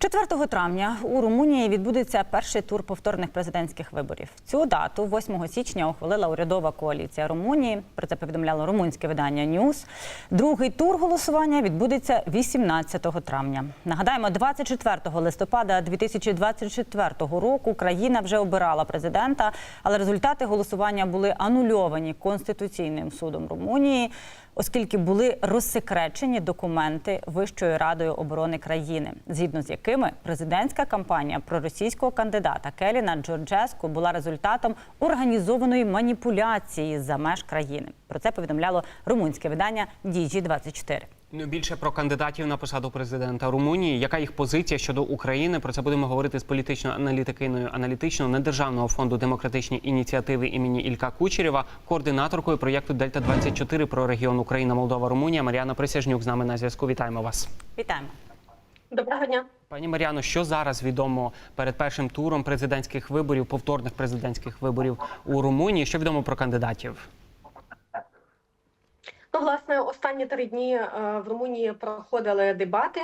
4 травня у Румунії відбудеться перший тур повторних президентських виборів. Цю дату 8 січня ухвалила урядова коаліція Румунії. Про це повідомляло румунське видання Ньюс. Другий тур голосування відбудеться 18 травня. Нагадаємо, 24 листопада 2024 року країна вже обирала президента, але результати голосування були анульовані Конституційним судом Румунії оскільки були розсекречені документи Вищою радою оборони країни, згідно з якими президентська кампанія проросійського кандидата Келіна Джорджеску була результатом організованої маніпуляції за меж країни. Про це повідомляло румунське видання Діджі 24 Ну, більше про кандидатів на посаду президента Румунії. Яка їх позиція щодо України? Про це будемо говорити з політичною аналітикиною аналітичного недержавного фонду демократичні ініціативи імені Ілька Кучерєва, координаторкою проєкту Дельта 24 про регіон Україна, Молдова, Румунія. Мар'яна Присяжнюк з нами на зв'язку. Вітаємо вас. Вітаємо. Доброго дня. Пані Мар'яно, що зараз відомо перед першим туром президентських виборів, повторних президентських виборів у Румунії? Що відомо про кандидатів? Ну, власне, останні три дні е, в Румунії проходили дебати.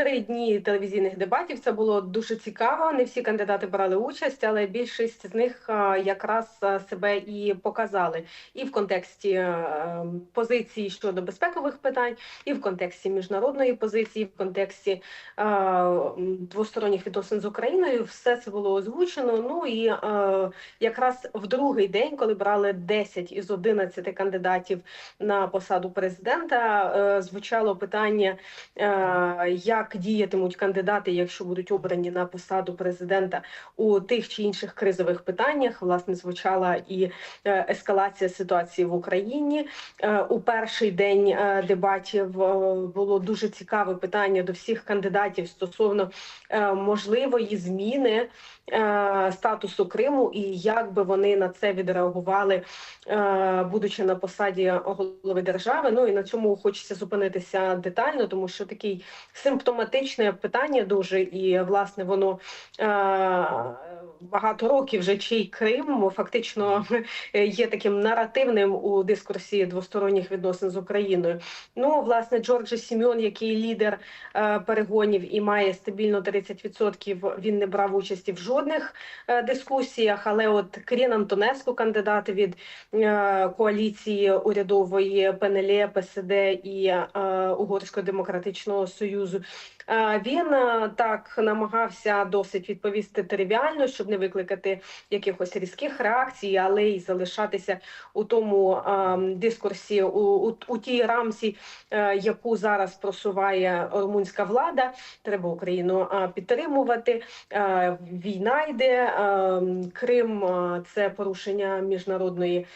Три дні телевізійних дебатів. Це було дуже цікаво. Не всі кандидати брали участь, але більшість з них е, якраз е, себе і показали і в контексті е, позиції щодо безпекових питань, і в контексті міжнародної позиції, в контексті двосторонніх відносин з Україною. Все це було озвучено. Ну і якраз в другий день, коли брали 10 із 11 кандидатів на посаду президента, звучало питання, е, як діятимуть кандидати, якщо будуть обрані на посаду президента у тих чи інших кризових питаннях. Власне, звучала і е, ескалація ситуації в Україні. Е, У перший день е, дебатів було дуже цікаве питання до всіх кандидатів стосовно можливої зміни статусу Криму і як би вони на це відреагували, е, будучи на посаді голови держави. Ну і на цьому хочеться зупинитися детально, тому що такий симптоматичне питання дуже і власне воно е, багато років вже чий Крим фактично є таким наративним у дискурсі двосторонніх відносин з Україною. Ну, власне, Джорджі Сіміон, який лідер е, перегонів і має стабільно 30%, він не брав участі в жодних е, дискусіях. Але от Крін Антонеску, кандидат від е, коаліції урядової ПНЛ, ПСД і Угорського демократичного союзу. Він так намагався досить відповісти тривіально, щоб не викликати якихось різких реакцій, але й залишатися у тому дискурсі, у, у, у тій рамці, е, яку зараз просуває румунська влада. Треба Україну підтримувати. Е, Війна йде, е, Крим це порушення міжнародної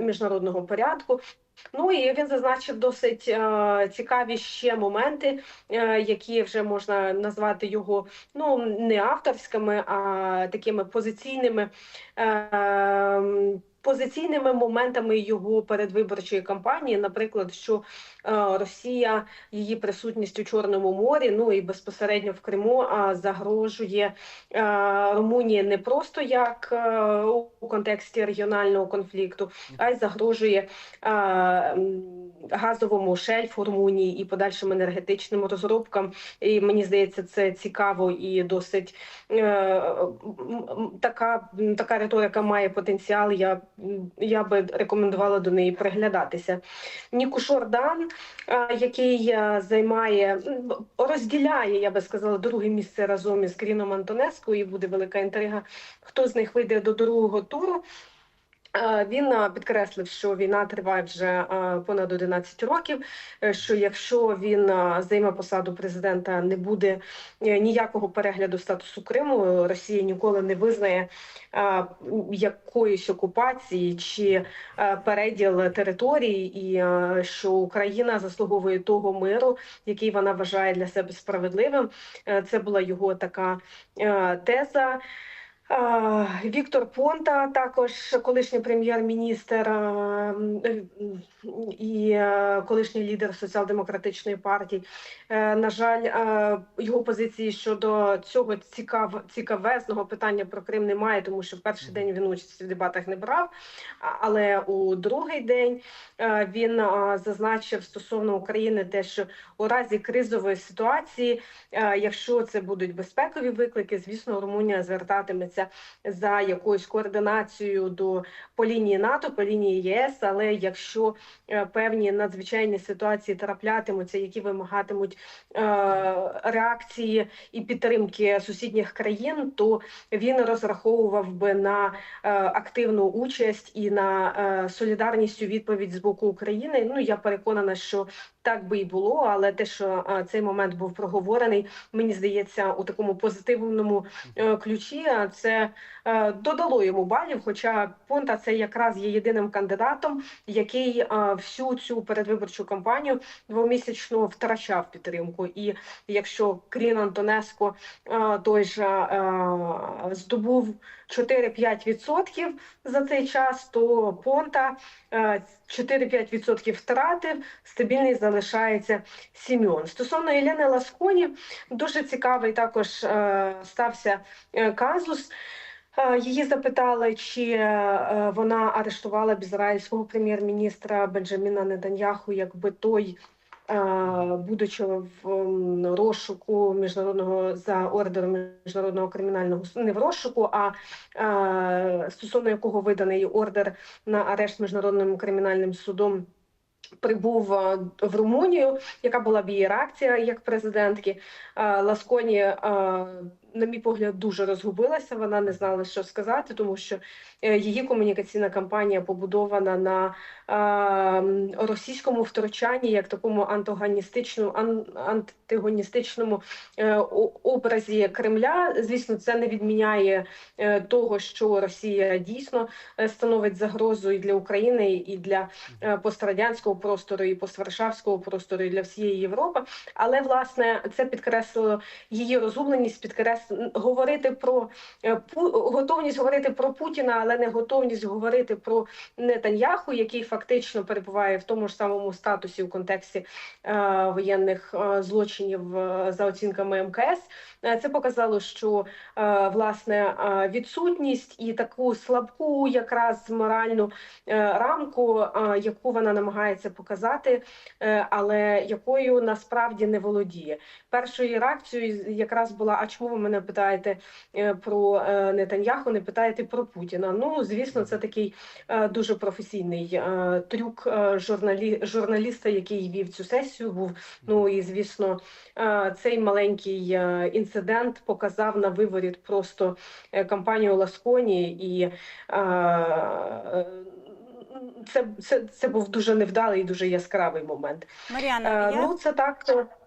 міжнародного порядку. Ну і він зазначив досить е, цікаві ще моменти, е, які вже можна назвати його ну не авторськими, а такими позиційними. Е, Позиційними моментами його передвиборчої кампанії, наприклад, що е, Росія її присутність у Чорному морі, ну і безпосередньо в Криму, а загрожує е, Румунії не просто як е, у контексті регіонального конфлікту, а й загрожує газовому шельфу Румунії і подальшим енергетичним розробкам. І мені здається, це цікаво і досить така, така риторика має потенціал. Я, я би рекомендувала до неї приглядатися. Ніку Шордан, е, який е, займає розділяє, я би сказала, друге місце разом із Кріном Антонеско, і буде велика інтрига, хто з них вийде до другого туру. Е, Він е, підкреслив, що війна триває вже е, понад 11 років. Що якщо він займе посаду президента, не буде ніякого перегляду статусу Криму, Росія ніколи не визнає якоїсь окупації чи переділ території, і що Україна заслуговує того миру, який вона вважає для себе справедливим. Це була його така теза. Віктор Понта, також колишній прем'єр-міністр і колишній лідер соціал-демократичної партії. Е, На жаль, його позиції щодо цього цікав, цікавезного питання про Крим немає, тому що в перший день він участь в дебатах не брав. Але у другий день е, він зазначив стосовно України те, що у разі кризової ситуації, е, якщо це будуть безпекові виклики, звісно, Румунія звертатиметься за якоюсь координацією до по лінії НАТО, по лінії ЄС. Але якщо е, певні надзвичайні ситуації траплятимуться, які вимагатимуть е, реакції і підтримки сусідніх країн, то він розраховував би на е, активну участь і на солідарність у відповідь з боку України. Ну я переконана, що так би і було, але те, що цей момент був проговорений, мені здається, у такому позитивному е, ключі це е, додало йому балів. Хоча Понта це якраз є єдиним кандидатом, який всю цю передвиборчу кампанію двомісячно втрачав підтримку. І якщо Крін Антонеско е, той же здобув 4-5% за цей час, то Понта е, 4-5% втратив, стабільний залишається Сімеон. Стосовно Єлени Ласконі, дуже цікавий також е, стався е, казус. Е, Її запитали, чи е, вона арештувала б ізраїльського прем'єр-міністра Бенджаміна Нетаньяху, якби той, е, будучи в розшуку міжнародного за ордером міжнародного кримінального не в розшуку, а стосовно якого виданий ордер на арешт міжнародним кримінальним судом. Прибув в Румунію, яка була б її реакція як президентки. Ласконі, на мій погляд, дуже розгубилася. Вона не знала, що сказати, тому що е, її комунікаційна кампанія побудована на е, російському втручанні, як такому антагоністичному ан- антагоністичному е, образі Кремля. Звісно, це не відміняє е, того, що Росія дійсно е, становить загрозу і для України, і для е, пострадянського простору, і постваршавського простору, і для всієї Європи. Але власне це підкреслило її розумленість, підкреслило говорити про е, готовність говорити про Путіна, але не готовність говорити про Нетаньяху, який фактично перебуває в тому ж самому статусі в контексті е, воєнних е, злочинів е, за оцінками МКС. Е, Це показало, що е, власне е, відсутність і таку слабку, якраз моральну е, рамку, е, яку вона намагається показати, е, але якою насправді не володіє. Першою реакцією якраз була: а чому ви мене питаєте е, про е, Нетаньяху, не питаєте про Путіна? Ну звісно, це такий е, дуже професійний трюк журналі... журналіста, який вів цю сесію. Був ну і звісно, цей маленький інцидент показав на виворіт просто кампанію Ласконі і. Це, це, це був дуже невдалий і дуже яскравий момент. Мар'яна, Е, я... Ну, це так.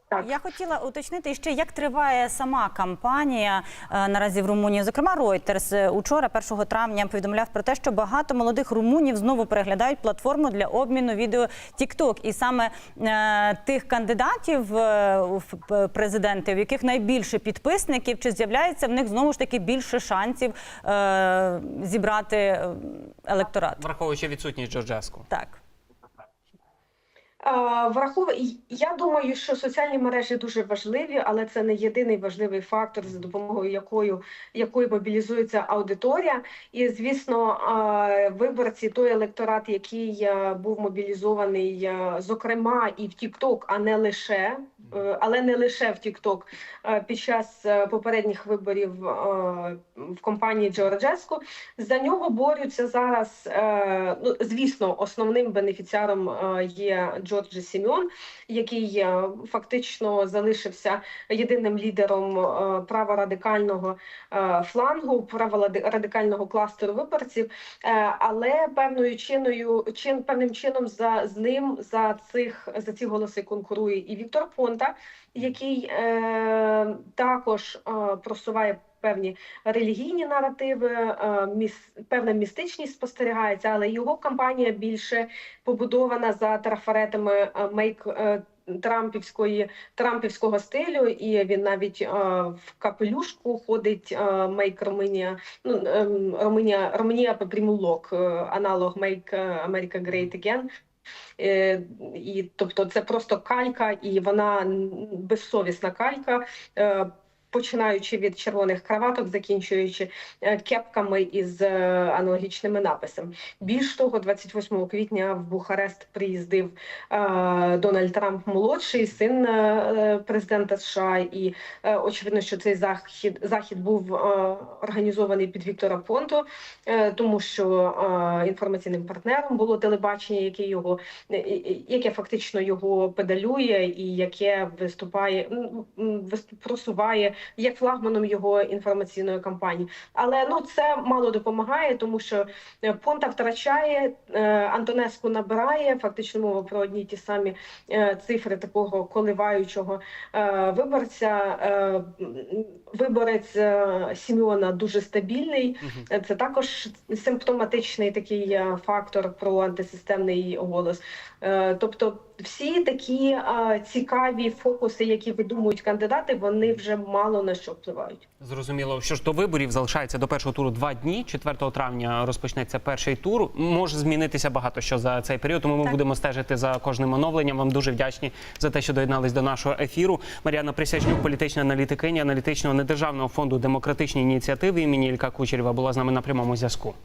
Так. Я хотіла уточнити ще, як триває сама кампанія е, наразі в Румунії. Зокрема, Reuters е, учора, 1 травня, повідомляв про те, що багато молодих румунів знову переглядають платформу для обміну відео TikTok. І саме е, тих кандидатів е, в президенти, в яких найбільше підписників, чи з'являється в них знову ж таки більше шансів е, зібрати е, електорат? Враховуючи відсутність Джорджеску. Так. А, Врахов... Я думаю, що соціальні мережі дуже важливі, але це не єдиний важливий фактор, за допомогою якою, якої мобілізується аудиторія. І звісно, виборці, той електорат, який був мобілізований, зокрема, і в TikTok, а не лише, е, але не лише в TikTok, е, під час е, попередніх виборів е, в компанії Джорджеско, за нього борються зараз. е, Ну, звісно, основним бенефіціаром е, є Джорджі Сімеон, який е, фактично залишився єдиним лідером е, праворадикального е, флангу, праворадикального кластеру виборців. Е, Але певною чиною чин певним чином за з ним за цих за ці голоси конкурує і Віктор Понта, який е, також е, просуває певні релігійні наративи, е, міс, певна містичність спостерігається, але його кампанія більше побудована за трафаретами е, «Make е, трампівської трампівського стилю, і він навіть е, в капелюшку ходить е, Make Romania, ну ем, Румунія Румунія по е, аналог Make America Great Again. Е, І тобто це просто калька, і вона безсовісна калька. Починаючи від червоних краваток, закінчуючи е, кепками із е, аналогічними написами. Більш того, 28 квітня в Бухарест приїздив е, Дональд Трамп молодший, син президента США, і очевидно, що цей захід захід був організований під Віктора Понто, тому що інформаційним партнером було телебачення, яке його яке фактично його педалює і яке виступає просуває як флагманом його інформаційної кампанії. Але ну це мало допомагає, тому що е, Понта втрачає, е, Антонеску набирає. Фактично мова про одні ті самі е, цифри такого коливаючого виборця. Виборець Сімеона дуже стабільний. Це також симптоматичний такий фактор про антисистемний голос. Тобто, всі такі цікаві фокуси, які видумують кандидати, вони вже мало на що впливають. Зрозуміло, що ж до виборів залишається до першого туру два дні. 4 травня розпочнеться перший тур. Може змінитися багато що за цей період. Тому ми Так. будемо стежити за кожним оновленням. Вам дуже вдячні за те, що доєднались до нашого ефіру. Мар'яна Присячнюк, політична аналітикиня аналітичного недержавного фонду демократичні ініціативи імені Ілька Кучерєва була з нами на прямому зв'язку.